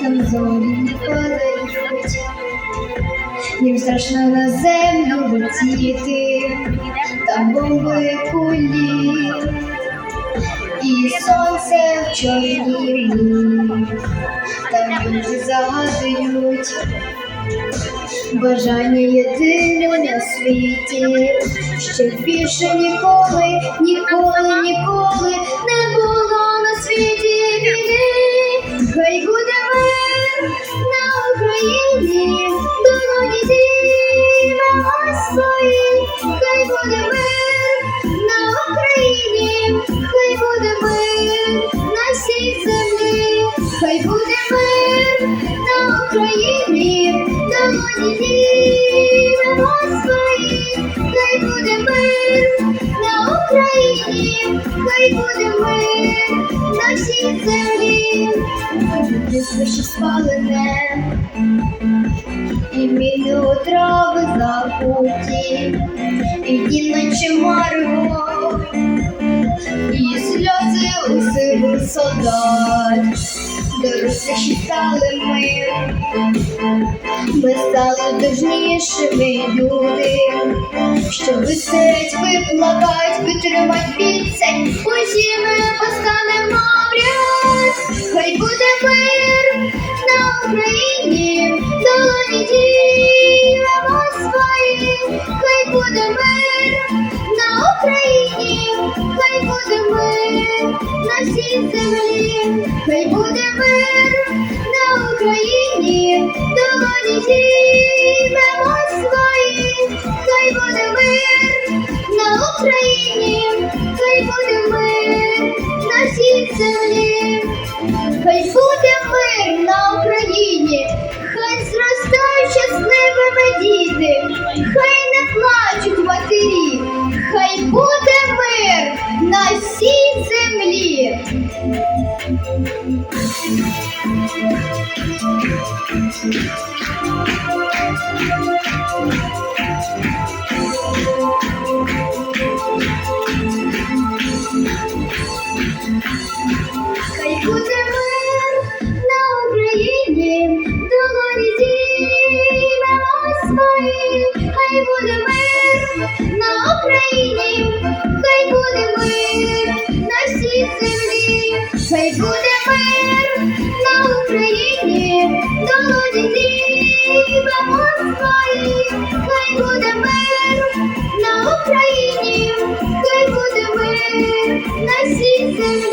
Там зорі падають, їм страшно на землю летіти, там бомби кулі, і сонце в чорній, там люди загадують. Бажання єдине на світі, щоб більше ніколи, ніколи, на Україні, долоні зіймемо свої, хай буде мир на Україні, хай буде мир на всій землі, хай буде мир на Україні, долоні зіймемо свої, хай буде мир на Україні, хай буде мир на всій землі, Дитинство ще спалене, і міни трави закуті, і дні наче марево, і сльози у сивих солдат, доросліші стали ми, ми стали дужнішими люди, що висить, виплакать, витримать відцень, усі ми постанемо в буде мир на Україні, хай буде мир на всій землі, хай буде мир на Україні, долоні ділимо свої, хай буде мир на Україні, хай буде мир на всій землі. Хай буде мир на Україні, хай зростають Хай буде мир на мир